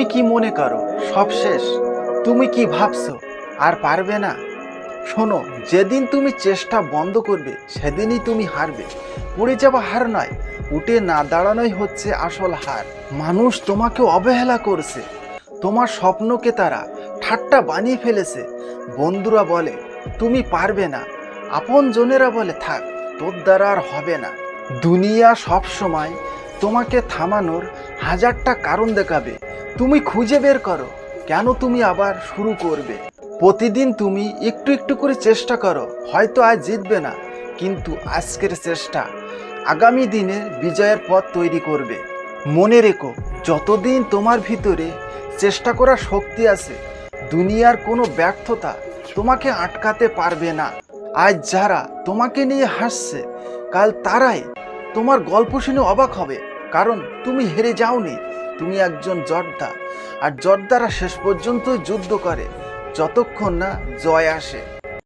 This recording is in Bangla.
তুমি কি মনে করো? সব শেষ। তুমি কি ভাবছ? আর পারবে না? শোনো, যেদিন তুমি চেষ্টা বন্ধ করবে, সেদিনই তুমি হারবে। পড়ে যাওয়া হার নয়, উঠে না দাঁড়ানোই হচ্ছে আসল হার। মানুষ তোমাকে অবহেলা করছে। তোমার স্বপ্নকে তারা ঠাট্টা বানিয়ে ফেলেছে। বন্ধুরা বলে, তুমি পারবে না। আপন জনেরা বলে, থাক, তোর দ্বারা আর হবে না। দুনিয়া সব সময় তোমাকে থামানোর হাজারটা কারণ দেখাবে। তুমি খুঁজে বের করো, কেন তুমি আবার শুরু করবে? প্রতিদিন তুমি একটু একটু করে চেষ্টা করো, হয়তো আজ জিতবে না, কিন্তু আজকের চেষ্টা আগামী দিনে বিজয়ের পথ তৈরি করবে। মনে রেখো, যতদিন তোমার ভিতরে চেষ্টা করার শক্তি আছে, দুনিয়ার কোনো ব্যর্থতা তোমাকে আটকাতে পারবে না। আজ যারা তোমাকে নিয়ে হাসছে, কাল তারাই তোমার গল্প শুনে অবাক হবে, কারণ তুমি হেরে যাওনি। তুমি একজন জর্দা, আর জর্দারা শেষ পর্যন্ত যুদ্ধ করে, যতক্ষণ না জয় আসে।